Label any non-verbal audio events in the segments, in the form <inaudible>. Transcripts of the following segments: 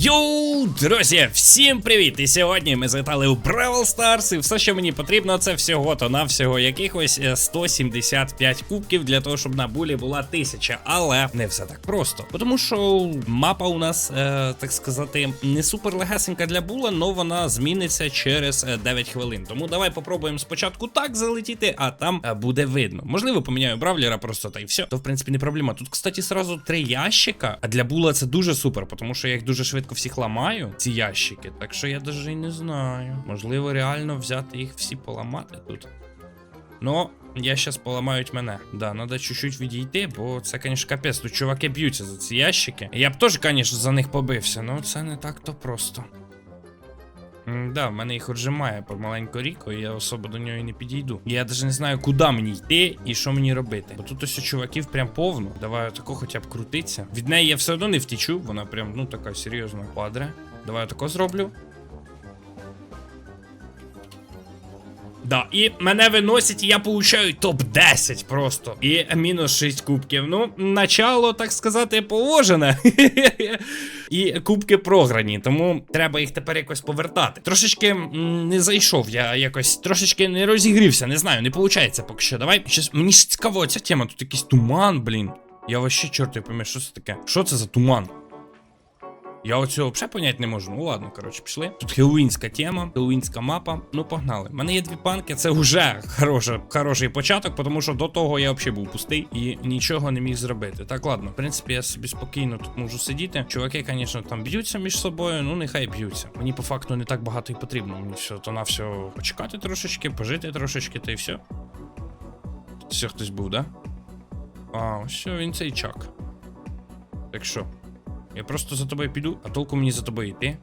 Йоу, друзі, всім привіт! І сьогодні ми завітали у Бравл Старс, і все, що мені потрібно, це всього то навсього якихось е, 175 кубків для того, щоб на булі була 1000. Але не все так просто. Тому що мапа у нас, е, так сказати, не супер легесенька для була, але вона зміниться через е, 9 хвилин. Тому давай попробуємо спочатку так залетіти, а там е, буде видно. Можливо, поміняю бравлера просто та й все. То в принципі не проблема. Тут, кстати, сразу три ящика. А для була це дуже супер, тому що я їх дуже швидко всіх ламаю, ці ящики. Так що я даже і не знаю. Можливо, реально взяти їх всі поламати тут. Ну, я щас поламають мене. Да, треба чуть-чуть відійти, бо це, конечно, капець. Тут чуваки б'ються за ці ящики. Я б теж, конечно, за них побився, але це не так то просто. М, Да, в мене їх отжимає помаленько ріко, і я особо до нього і не підійду. Я навіть не знаю, куди мені йти і що мені робити. Бо тут ось чуваків прям повно. Давай отако хоча б крутиться. Від неї я все одно не втічу, вона прям, ну така серйозна квадра. Давай отако зроблю. Да, і мене виносять, і я получаю топ-10 просто. І мінус 6 кубків. Ну, начало, так сказати, положене. <laughs> і кубки програні, тому треба їх тепер якось повертати. Трошечки не зайшов, я якось трошечки не розігрівся, не знаю, не виходить поки що. Давай. Щас, мені ж цікаво ця тема, тут якийсь туман, блін. Я вообще чорт я поймаю, що це таке? Що це за туман? Я оцього взагалі понять не можу. Ну ладно, коротше, пішли. Тут хеллоуінська тема, хеллоуінська мапа. Ну, погнали. У мене є дві панки, це вже хороша, хороший початок, тому що до того я взагалі був пустий і нічого не міг зробити. Так, ладно, в принципі, я собі спокійно тут можу сидіти. Чуваки, звісно, там б'ються між собою, ну нехай б'ються. Мені по факту не так багато і потрібно. Мені все то на все почекати трошечки, пожити трошечки, та й все. Все хтось був, да? А, що він цей чак. Так що? Я просто за тобою піду, а толку мені за тобою йти.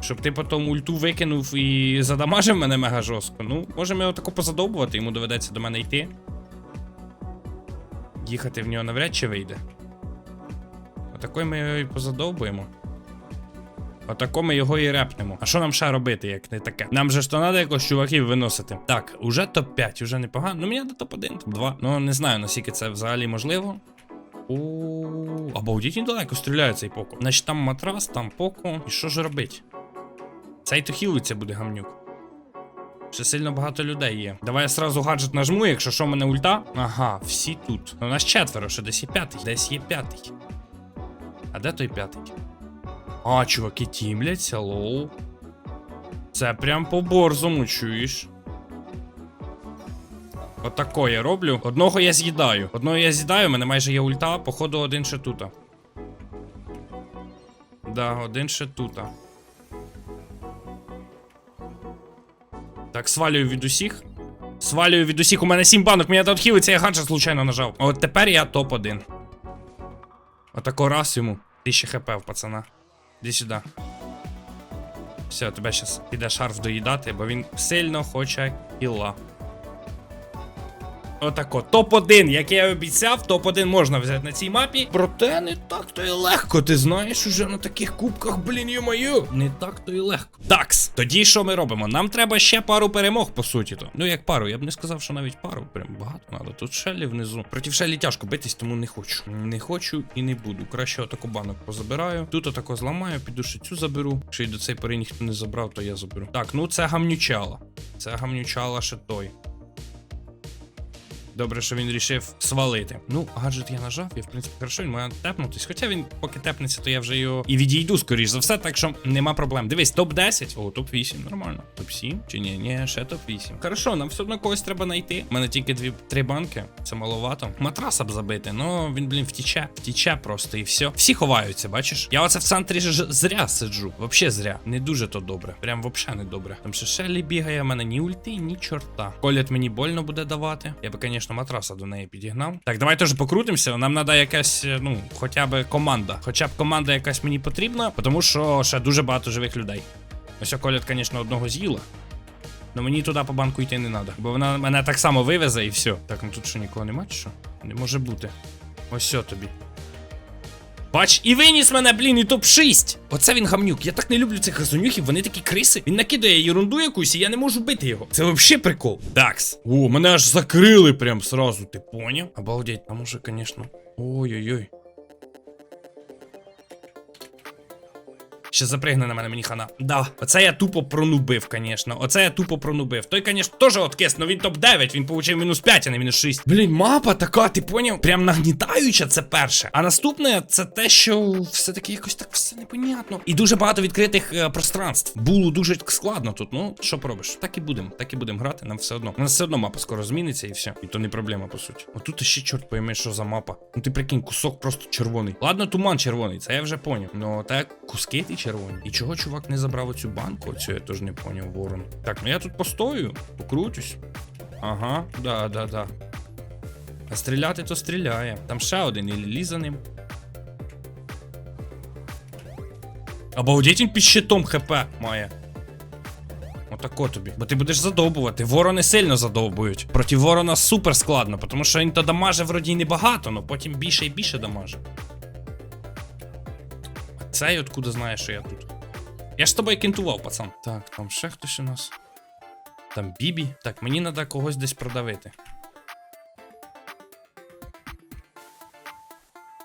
Щоб ти потім ульту викинув і задамажив мене мега жорстко. Ну, можемо його тако позадовбувати, йому доведеться до мене йти. Їхати в нього навряд чи вийде. Отакой ми його і позадовбуємо. Отако ми його і репнемо. А що нам ще робити, як не таке? Нам же ж то треба якось чуваків виносити. Так, уже топ-5, уже непогано. Ну, мені до топ-1, топ-2. Ну, не знаю, наскільки це взагалі можливо. О, обалдіть недалеко стріляє цей поко. Значить там матрас, там поко. І що ж робить? Цей то хілиться буде гамнюк. Ще сильно багато людей є. Давай я сразу гаджет нажму, якщо що в мене ульта. Ага, всі тут. Ну, нас четверо, ще десь є п'ятий. Десь є п'ятий. А де той п'ятий? А, чуваки тімляться, лоу. Це прям по борзому, чуєш. Отако я роблю. Одного я з'їдаю. Одного я з'їдаю, у мене майже є ульта, походу один ще тута. Да, один ще тута. Так, свалюю від усіх. Свалюю від усіх. У мене 7 банок, мені тут хілиться, я гаджет случайно нажав. От тепер я топ-1. Отако раз йому. 1000 хп в пацана. Іди сюди. Все, тебе зараз піде шарф доїдати, бо він сильно хоче кіла. Отако, топ-1, як я обіцяв, топ-1 можна взяти на цій мапі. Проте не так то і легко. Ти знаєш, уже на таких кубках, блін, йо-мою. Не так то і легко. Такс, тоді що ми робимо? Нам треба ще пару перемог, по суті то. Ну як пару, я б не сказав, що навіть пару. Прям багато треба. Тут шелі внизу. Проти шелі тяжко битись, тому не хочу. Не хочу і не буду. Краще отаку банок позабираю. Тут отако зламаю, піду цю заберу. Якщо й до цієї пори ніхто не забрав, то я заберу. Так, ну це гамнючало. Це гамнючало ще той. Добре, що він рішив свалити. Ну, гаджет я нажав, і в принципі хорошо, він має тепнутись. Хоча він поки тепнеться, то я вже його і відійду, скоріш за все, так що нема проблем. Дивись, топ-10. О, топ-8, нормально. Топ-7. Чи ні, ні, ще топ-8. Хорошо, нам все одно когось треба знайти. У мене тільки дві три банки, це маловато. Матраса б забити, ну він, блін, втіче. Втіче просто і все. Всі ховаються, бачиш? Я оце в центрі ж зря сиджу. Вообще зря. Не дуже то добре. Прям вообще не добре. Там ще Шеллі бігає, в мене ні ульти, ні чорта. Колять мені больно буде давати. Я би, звісно, матраса до неї підігнав. Так, давай теж покрутимося. Нам треба якась, ну, хоча б команда. Хоча б команда якась мені потрібна, тому що ще дуже багато живих людей. Ось колят, звісно, одного з'їла. Ну мені туди по банку йти не треба. Бо вона мене так само вивезе і все. Так, ну тут що нікого нема, чи що? Не може бути. Ось все тобі. Бач, і виніс мене, блін, і топ-6. Оце він гамнюк. Я так не люблю цих газонюхів, вони такі криси. Він накидає ерунду якусь, і я не можу бити його. Це взагалі прикол. Такс. О, мене аж закрили прям сразу, ти поняв? Обалдеть, а може, звісно. Ой-ой-ой. Ще запригне на мене мені хана. Да, оце я тупо пронубив, звісно. Оце я тупо пронубив. Той, звісно, теж откис, но він топ-9, він получив мінус 5, а не мінус 6. Блін, мапа така, ти поняв? Прям нагнітаюча, це перше. А наступне це те, що все-таки якось так все непонятно. І дуже багато відкритих е, пространств. Було дуже складно тут. Ну, що поробиш? Так і будемо, так і будемо грати, нам все одно. У нас все одно мапа скоро зміниться і все. І то не проблема, по суті. Отут ще чорт пойми, що за мапа. Ну ти прикинь, кусок просто червоний. Ладно, туман червоний, це я вже поняв. Ну так, куски ті червоні. І чого чувак не забрав оцю банку? Оцю я теж не поняв, ворон. Так, ну я тут постою, покрутюсь. Ага, да, да, да. А стріляти то стріляє. Там ще один і лі за ним. Обалдеть він під щитом хп має. Отако тобі. Бо ти будеш задовбувати. Ворони сильно задовбують. Проти ворона супер складно, тому що він то дамаже вроді небагато, але потім більше і більше дамаже. А цей откуда знає, що я тут. Я ж з тобою кентував, пацан. Так, там ще хтось у нас. Там Бібі. Так, мені треба когось десь продавити.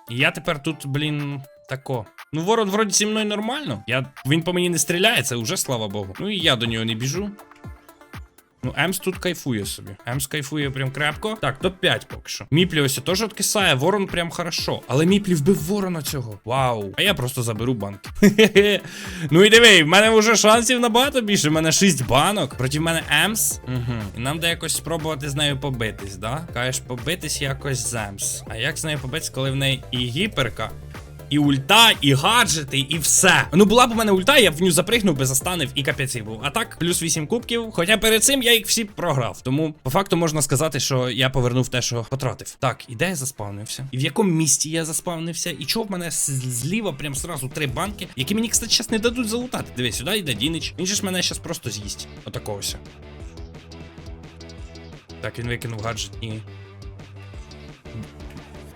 І я тепер тут, блін, тако. Ну, ворон вроді зі мною нормально. Я... Він по мені не стріляє, це вже слава Богу. Ну і я до нього не біжу. Ну, Емс тут кайфує собі. Емс кайфує прям крепко. Так, топ-5 поки що. Міплі ось теж откисає, ворон прям хорошо. Але Міплі вбив ворона цього. Вау. А я просто заберу банки. <laughs> Ну і диви, в мене вже шансів набагато більше. У мене 6 банок. Проти мене Емс. Угу. І нам де якось спробувати з нею побитись, да? Кажеш, побитись якось з Емс. А як з нею побитись, коли в неї і гіперка? І ульта, і гаджети, і все. Ну була б у мене ульта, я б в ню запригнув би застанив і капець був. А так, плюс 8 кубків. Хоча перед цим я їх всі програв. Тому по факту можна сказати, що я повернув те, що потратив. Так, і де я заспавнився? І в якому місті я заспавнився? І чого в мене зліва прям сразу три банки, які мені, кстати, зараз не дадуть залутати. Дивись, сюди йде Дінич. Він же ж мене зараз просто з'їсть. Отакого ся. Так, він викинув гаджет і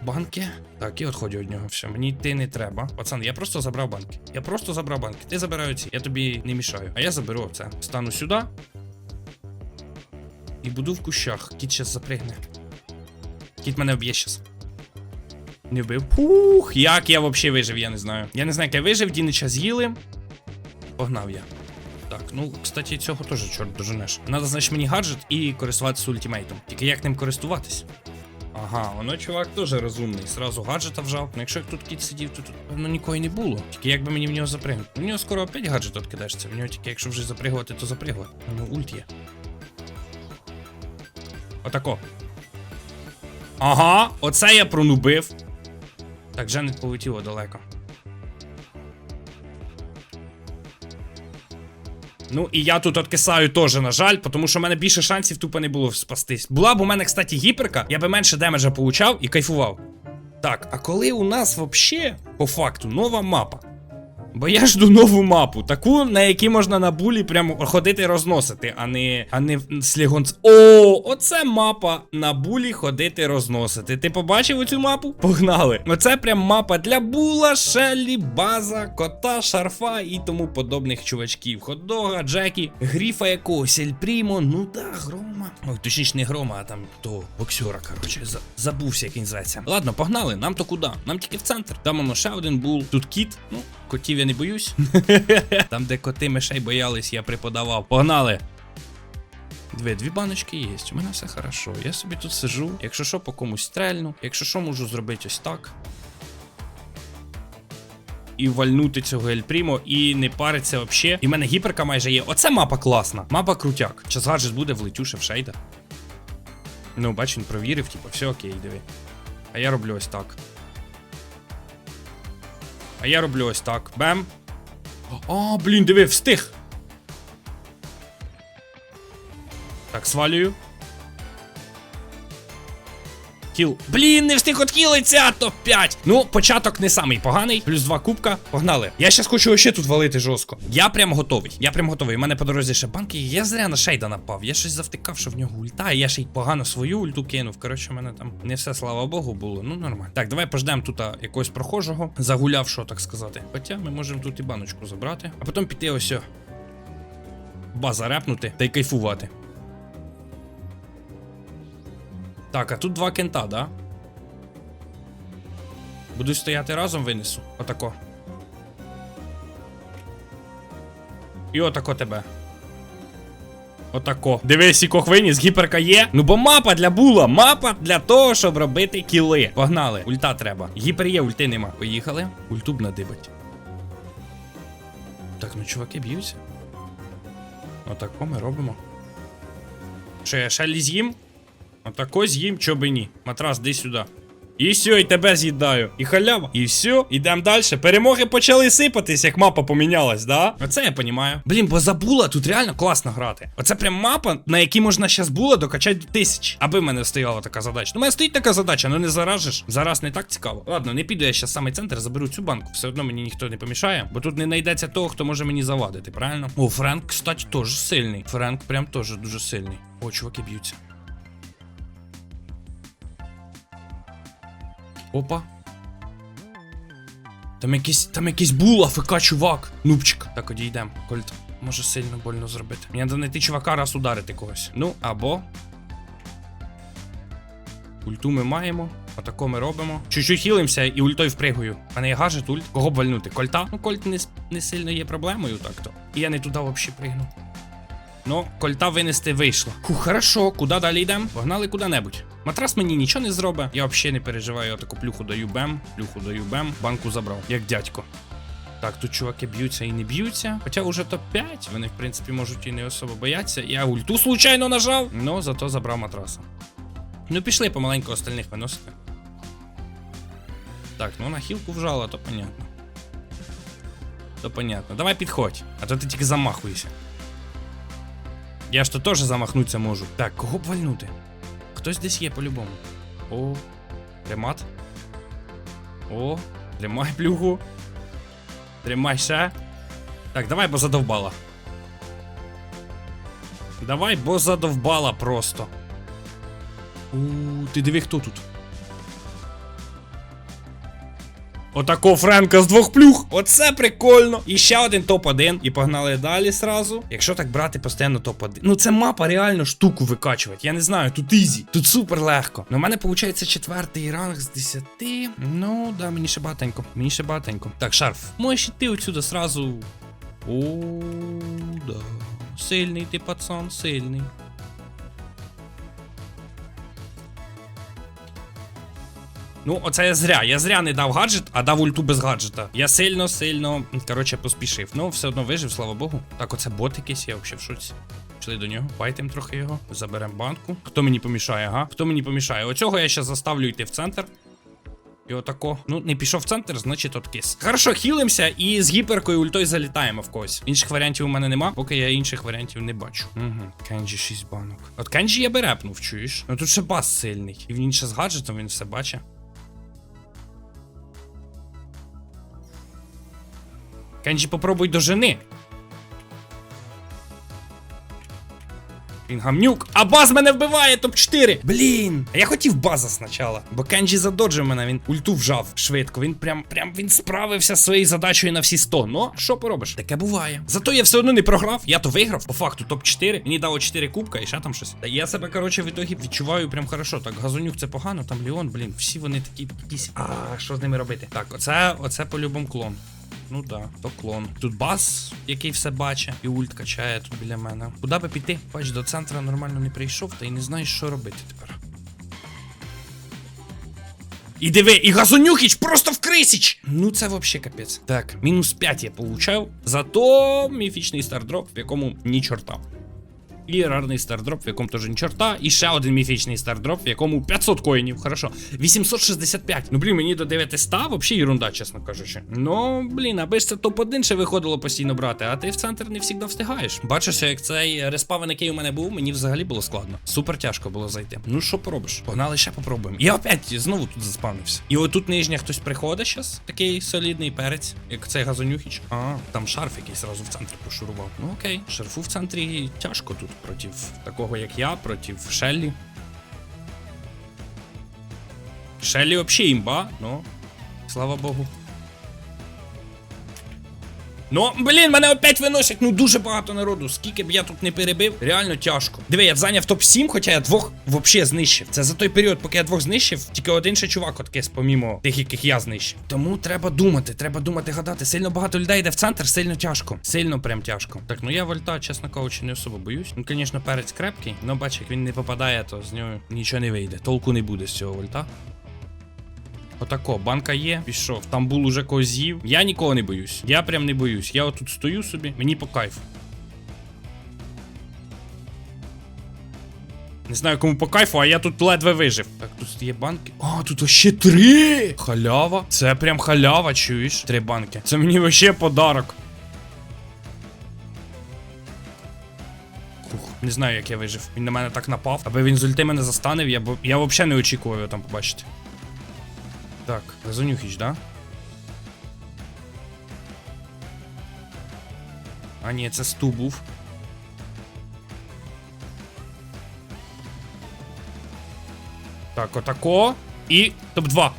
банки. Так, і відходю від нього. Все, мені йти не треба. Пацан, я просто забрав банки. Я просто забрав банки. Ти забирай ці. Я тобі не мішаю. А я заберу оце. Стану сюди. І буду в кущах. Кіт щас запригне. Кіт мене вб'є щас. Не вбив. Пух, як я взагалі вижив, я не знаю. Я не знаю, як я вижив, Дінича з'їли. Погнав я. Так, ну, кстати, цього теж чорт доженеш. Надо, значить, мені гаджет і користуватися ультимейтом. Тільки як ним користуватись? Ага, воно чувак теж розумний. Сразу гаджета вжав. Ну якщо тут кіт сидів, то тут певно нікого й не було. Тільки як би мені в нього запригнути. У нього скоро опять гаджет откидаєшся. В нього тільки якщо вже запригувати, то запригувати. У нього ульт є. Отако. Ага, оце я пронубив. Так, Дженет полетіло далеко. Ну і я тут откисаю теж, на жаль, тому що в мене більше шансів тупо не було спастись. Була б у мене, кстати, гіперка, я би менше демеджа получав і кайфував. Так, а коли у нас взагалі, по факту, нова мапа? Бо я жду нову мапу, таку, на якій можна на булі прямо ходити розносити, а не а не слігонц. О, оце мапа на булі ходити розносити. Ти побачив оцю мапу? Погнали. Оце прям мапа для була, шеллі, база, кота, шарфа і тому подобних чувачків. Ходога, Джекі, гріфа якогось, Ельпрімо, ну да, грома. Ой, точніше не грома, а там того боксера, коротше, забувся, як він зветься. Ладно, погнали, нам то куди? Нам тільки в центр. Там воно ще один бул. Тут кіт. Ну, котів я не боюсь. <laughs> Там, де коти мишей боялись, я преподавав. Погнали! Дві, дві баночки є, у мене все хорошо. Я собі тут сижу. Якщо що, по комусь стрельну. Якщо що, можу зробити ось так. І вальнути цього Ельпрімо, і не париться взагалі. І в мене гіперка майже є. Оце мапа класна. Мапа крутяк. Час гаджет буде влетю ще в шейда. Ну, бач, він провірив, типу, все окей, диви. А я роблю ось так. А я роблю ось так. Бем. О, блін, диви, встиг. Так, свалюю. Кіл. Блін, не встиг откілиться, топ-5. Ну, початок не самий поганий. Плюс два кубка. Погнали. Я щас хочу ще тут валити жорстко. Я прям готовий. Я прям готовий. У мене по дорозі ще банки. Я зря на шейда напав. Я щось завтикав, що в нього ульта, я ще й погано свою ульту кинув. Коротше, у мене там не все, слава Богу, було. Ну, нормально. Так, давай пождемо тут якогось прохожого. Загулявшого, так сказати. Хоча ми можемо тут і баночку забрати, а потім піти ось. База репнути та й кайфувати. Так, а тут два кента, да? Будуть стояти разом, винесу. Отако. І отако тебе. Отако. Дивись, якох виніс, гіперка є. Ну бо мапа для була. Мапа для того, щоб робити кіли. Погнали. Ульта треба. Гіпер є, ульти нема. Поїхали. Ультуб надибать. Так, ну чуваки б'ються. Отако ми робимо. Що я шалі з'їм? Отако з'їм, чо би ні. Матрас, ди сюди. І все, і тебе з'їдаю. І халява. І все, ідемо далі. Перемоги почали сипатись, як мапа помінялась, да? Оце я понімаю. Блін, бо забула, тут реально класно грати. Оце прям мапа, на якій можна щас було докачати до тисяч. Аби в мене стояла така задача. Ну, мене стоїть така задача, ну не заражиш. Зараз не так цікаво. Ладно, не піду я щас самий центр, заберу цю банку. Все одно мені ніхто не помішає, бо тут не знайдеться того, хто може мені завадити, правильно? О, Френк, кстати, теж сильний. Френк прям теж дуже сильний. О, чуваки б'ються. Опа. Там якийсь, там якийсь була, ФК, чувак. Нубчик. Так, одійдем. Кольт. Може сильно больно зробити. Мені треба знайти чувака, раз ударити когось. Ну, або. Ульту ми маємо. Отако ми робимо. Чуть-чуть хілимося і ультою впригую. У мене є гаджет, ульт. Кого б вальнути? Кольта? Ну, кольт не, не сильно є проблемою, так-то. І я не туди взагалі пригну. Ну, кольта винести вийшло. Фу, хорошо, куди далі йдемо? Погнали куди-небудь. Матрас мені нічого не зробить. Я взагалі не переживаю, я таку плюху даю бем, плюху даю бем, банку забрав, як дядько. Так, тут чуваки б'ються і не б'ються. Хоча уже топ-5, вони, в принципі, можуть і не особо бояться. Я ульту случайно нажав, но зато забрав матраса. Ну, пішли помаленьку остальних виносити. Так, ну на хілку вжала, то понятно. То понятно. Давай підходь, а то ти тільки замахуєшся. Я ж то теж замахнутися можу. Так, кого б вальнути? Хтось десь є по-любому. О, тримат. О, тримай плюху. Тримай ще. Так, давай, бо задовбала. Давай, бо задовбала просто. У, ти диви, хто тут. Отако Френка з двох плюх. Оце прикольно. І ще один топ-1. І погнали далі сразу. Якщо так брати постійно топ-1. Ну це мапа реально штуку викачувати. Я не знаю, тут ізі. Тут супер легко. Ну, у мене виходить четвертий ранг з 10. Ну, да, мені ще багатенько. Мені ще багатенько. Так, шарф. Можеш іти отсюди сразу. О, да. Сильний ти пацан, сильний. Ну, оце я зря. Я зря не дав гаджет, а дав ульту без гаджета. Я сильно, сильно, коротше, поспішив. Ну, все одно вижив, слава Богу. Так, оце бот якийсь, я взагалі в шоці. Пішли до нього, файтим трохи його, заберемо банку. Хто мені помішає, ага? Хто мені помішає? Оцього я ще заставлю йти в центр. І отако. Ну, не пішов в центр, значить откис. Хорошо, хілимося і з гіперкою ультою залітаємо в когось. Інших варіантів у мене нема, поки я інших варіантів не бачу. Угу. Кенджі 6 банок. От Кенджі я би репнув, чуєш? Ну тут ще бас сильний. І він ще з гаджетом, він все бачить. Кенджі попробуй до жени. Він гамнюк, а баз мене вбиває, топ-4. Блін. А я хотів база спочатку. Бо Кенджі задоджив мене, він ульту вжав швидко. Він прям прям він справився зі своєю задачею на всі 100. Ну, що поробиш? Таке буває. Зато я все одно не програв. Я то виграв. По факту топ-4. Мені дало 4 кубка і ще там щось. Та я себе, коротше, в ітогі відчуваю прям хорошо. Так, газонюк це погано, там Леон, блін, всі вони такі якісь. А, що з ними робити? Так, оце, оце по-любому клон. Ну да, то клон. Тут бас, який все бачить, і ульт качає тут біля мене. Куди би піти? Бач, до центра нормально не прийшов, та й не знаєш, що робити тепер. І диви, і Газонюхіч просто в крисіч! Ну це вообще капець. Так, мінус 5 я получав. Зато міфічний стардроп, в якому ні чорта. І рарний стардроп, в якому теж ні чорта. І ще один міфічний стардроп, в якому 500 коїнів. Хорошо. 865. Ну, блін, мені до 900 взагалі ерунда, чесно кажучи. Ну, блін, аби ж це топ-1 ще виходило постійно брати, а ти в центр не завжди встигаєш. Бачиш, як цей респавен, який у мене був, мені взагалі було складно. Супер тяжко було зайти. Ну, що поробиш? Погнали ще попробуємо. Я опять знову тут заспавнився. І отут нижня хтось приходить зараз, такий солідний перець, як цей газонюхіч. А, там шарф якийсь зразу в центр пошурував. Ну окей, шарфу в центрі тяжко тут проти такого, як я, проти Шеллі. Шеллі взагалі імба, ну, слава Богу. Ну, блін, мене опять виносять. Ну дуже багато народу. Скільки б я тут не перебив, реально тяжко. Диви, я зайняв топ-7, хоча я двох взагалі знищив. Це за той період, поки я двох знищив, тільки один ще чувак откис, помімо тих, яких я знищив. Тому треба думати, треба думати, гадати. Сильно багато людей йде в центр, сильно тяжко. Сильно прям тяжко. Так, ну я вольта, чесно кажучи, не особо боюсь. Ну, звісно, перець крепкий, але бач, як він не попадає, то з нього нічого не вийде. Толку не буде з цього вольта. Отако, банка є, пішов. Там був уже з'їв. Я нікого не боюсь. Я прям не боюсь. Я отут стою собі, мені по кайфу. Не знаю, кому по кайфу, а я тут ледве вижив. Так, тут є банки. А, тут ще три! Халява. Це прям халява, чуєш? Три банки. Це мені вообще подарок. Не знаю, як я вижив. Він на мене так напав. Аби він з ульти мене застанив, я б. Я взагалі не очікував його там побачити. Так, Газонюхіч, да? А, ні, це сту був. Так, отако. І топ-2.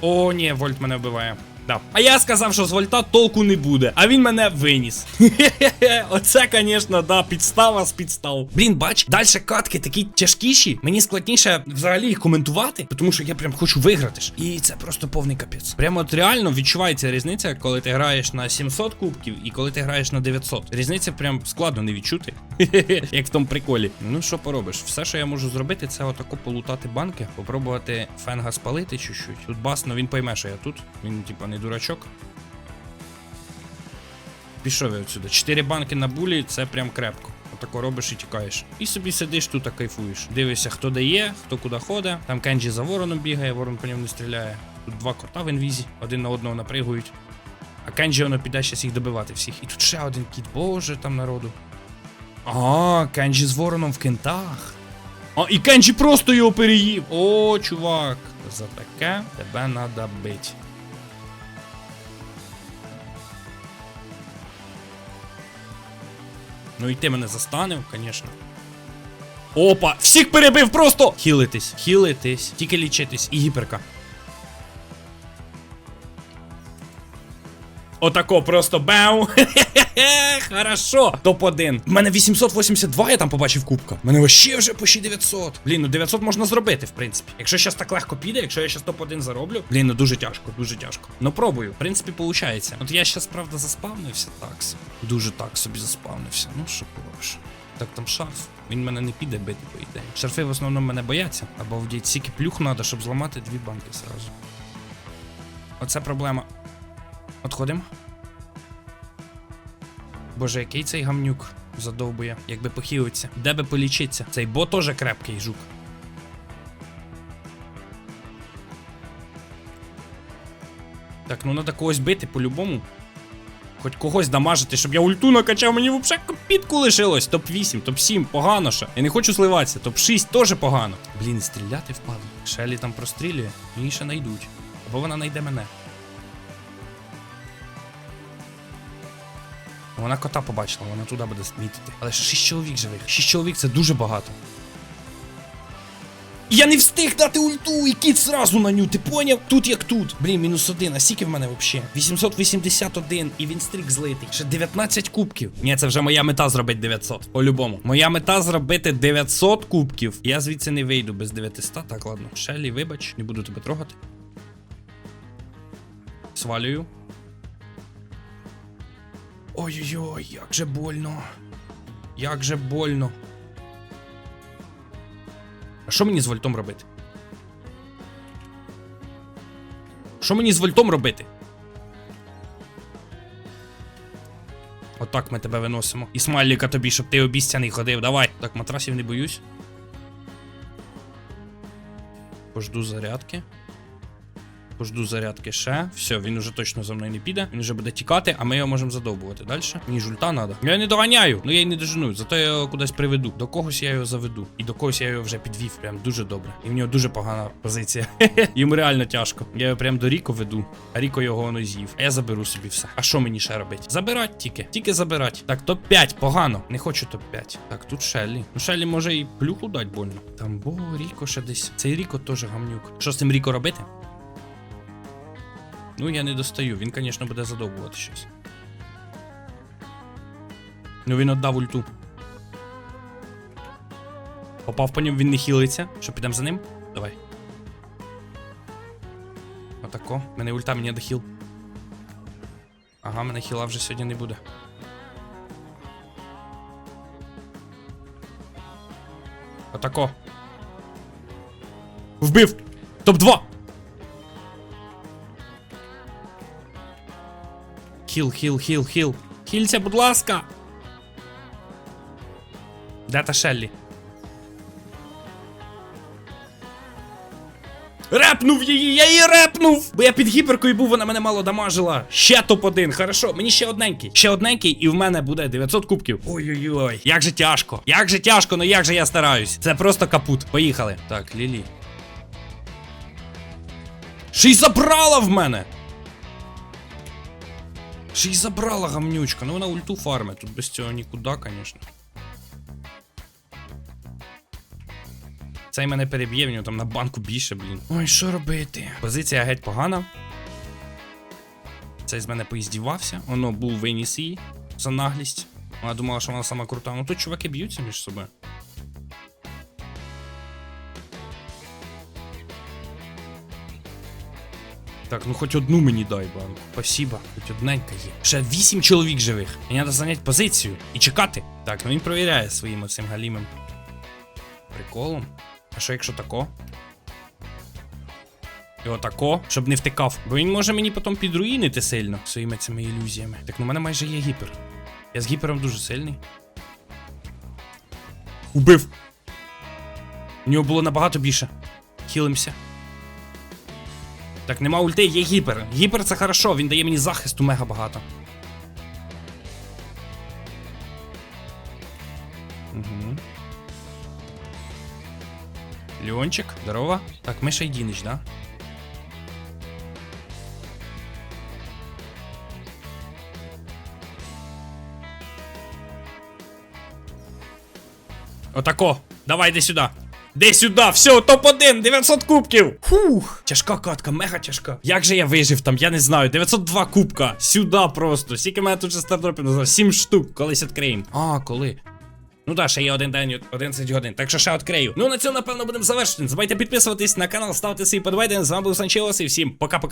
О, ні, Вольт мене вбиває. Да. А я сказав, що з вольта толку не буде, а він мене виніс. <laughs> Оце, звісно, да, підстава з підстав. Блін, бач, далі катки такі тяжкіші. Мені складніше взагалі їх коментувати, тому що я прям хочу виграти ж. І це просто повний капець. Прямо от реально відчувається різниця, коли ти граєш на 700 кубків і коли ти граєш на 900. Різниця прям складно не відчути. <laughs> Як в тому приколі. Ну що поробиш? Все, що я можу зробити, це отако полутати банки, попробувати фенга спалити чуть-чуть. Тут басно він пойме, що я тут. Він, типа, не дурачок. Пішов я отсюди. Чотири банки на булі, це прям крепко. Отако робиш і тікаєш. І собі сидиш тут та кайфуєш. Дивишся, хто дає, хто куди ходить. Там Кенджі за вороном бігає, ворон по ньому не стріляє. Тут два кота в інвізі, один на одного напригують. А Кенджі воно піде щас їх добивати всіх. І тут ще один кіт, боже там народу. А, Кенджі з вороном в кентах. А, і Кенджі просто його переїв. О, чувак. За таке тебе надо бить. Ну і ти мене застанив, звісно. Опа! Всіх перебив просто! Хілитись, хілитись, тільки лічитись і гіперка. Отако, просто бау. <laughs> Хорошо. Топ-1. У мене 882, я там побачив кубка. У мене вообще вже почти 900. Блін, ну 900 можна зробити, в принципі. Якщо щас так легко піде, якщо я щас топ-1 зароблю. Блін, ну дуже тяжко, дуже тяжко. Ну пробую. В принципі, виходить. От я щас, правда, заспавнився так. собі. Дуже так собі заспавнився. Ну, що поробиш. Так там шарф. Він мене не піде бити, по ідеї. Шарфи в основному мене бояться. Або в стільки плюх треба, щоб зламати дві банки зразу. Оце проблема. Отходимо. Боже, який цей гамнюк задовбує, якби похилиться. Де би полічиться? Цей бо теж крепкий жук. Так, ну треба когось бити по-любому. Хоч когось дамажити, щоб я ульту накачав, мені взагалі копітку лишилось. Топ-8, топ-7, погано ще. Я не хочу сливатися, топ-6 теж погано. Блін, стріляти впадло. Шелі там прострілює, її ще знайдуть. Або вона знайде мене. Вона кота побачила, вона туди буде мітити. Але ще 6 чоловік живих. 6 чоловік це дуже багато. Я не встиг дати ульту, і кіт зразу на ню, ти поняв? Тут як тут. Блін, мінус один, а скільки в мене взагалі? 881, і він стрік злитий. Ще 19 кубків. Ні, це вже моя мета зробити 900. По-любому. Моя мета зробити 900 кубків. Я звідси не вийду без 900. Так, ладно. Шелі, вибач, не буду тебе трогати. Свалюю. Ой-ой-ой, як же больно. Як же больно. А що мені з вольтом робити? Що мені з вольтом робити? Отак ми тебе виносимо. І смайліка тобі, щоб ти обіцяний ходив. Давай. Так, матрасів не боюсь. Пожду зарядки. Пожду зарядки ще. Все, він уже точно за мною не піде. Він вже буде тікати, а ми його можемо задовбувати. Далі. Мені жульта треба. Я не доганяю, ну я й не дожену. Зато я його кудись приведу. До когось я його заведу. І до когось я його вже підвів. Прям дуже добре. І в нього дуже погана позиція. <laughs> Йому реально тяжко. Я його прям до Ріко веду, а Ріко його воно з'їв. А я заберу собі все. А що мені ще робити? Забирать тільки. Тільки забирать. Так, топ-5, погано. Не хочу топ-5. Так, тут Шеллі. Ну Шеллі може і плюху дать больно. Там бо Ріко ще десь. Цей Ріко теж гамнюк. Що з цим Ріко робити? Ну, я не достаю. Він, звісно, буде задовбувати щось. Ну він отдав ульту. Попав по ньому, він не хілиться. Що, підемо за ним? Давай. Отако. Мене ульта, мені дохіл. Ага, мене хіла вже сьогодні не буде. Отако. Вбив! Топ-2! Хіл, хіл, хіл, хіл. Хілься, будь ласка. Де та Шеллі? Репнув її, я її репнув! Бо я під гіперкою був, вона мене мало дамажила. Ще топ-1, хорошо, мені ще одненький. Ще одненький, і в мене буде 900 кубків. Ой-ой-ой, як же тяжко. Як же тяжко, ну як же я стараюсь. Це просто капут. Поїхали. Так, Лілі. Ще й забрала в мене! Ще й забрала гамнючка. Ну вона ульту фармить, тут без цього нікуди, звісно. Цей мене переб'є, в нього там на банку більше, блін. Ой, що робити? Позиція геть погана. Цей з мене поіздівався. Воно був виніс її за наглість. Вона думала, що вона сама крута. Ну тут чуваки б'ються між собою. Так, ну хоч одну мені дай, банк. Спасибо, хоч одненька є. Ще вісім чоловік живих. Мені треба зайняти позицію і чекати. Так, ну він провіряє своїм оцим галімом. Приколом. А що якщо тако? І отако, щоб не втикав. Бо він може мені потім підруїнити сильно своїми цими ілюзіями. Так, ну в мене майже є гіпер. Я з гіпером дуже сильний. Убив! У нього було набагато більше. Хілимся. Так, нема ульти, є гіпер. Гіпер це хорошо, він дає мені захисту мега багато. Угу. Леончик, здорово. Так, Миша Єдинич, да? Отако. Давай, йди сюди. Де сюди, все, топ-1, 900 кубків. Фух. Тяжка катка, мега тяжка. Як же я вижив там, я не знаю. 902 кубка. Сюди просто. Скільки мене тут же стардропів назвав? 7 штук, колись відкриємо. А, коли? Ну да, ще є один день, 11 годин, так що ще відкрию. Ну на цьому, напевно, будемо завершити. Не забувайте підписуватись на канал, ставте свій подвайден. З вами був Санчелос і всім пока-пока.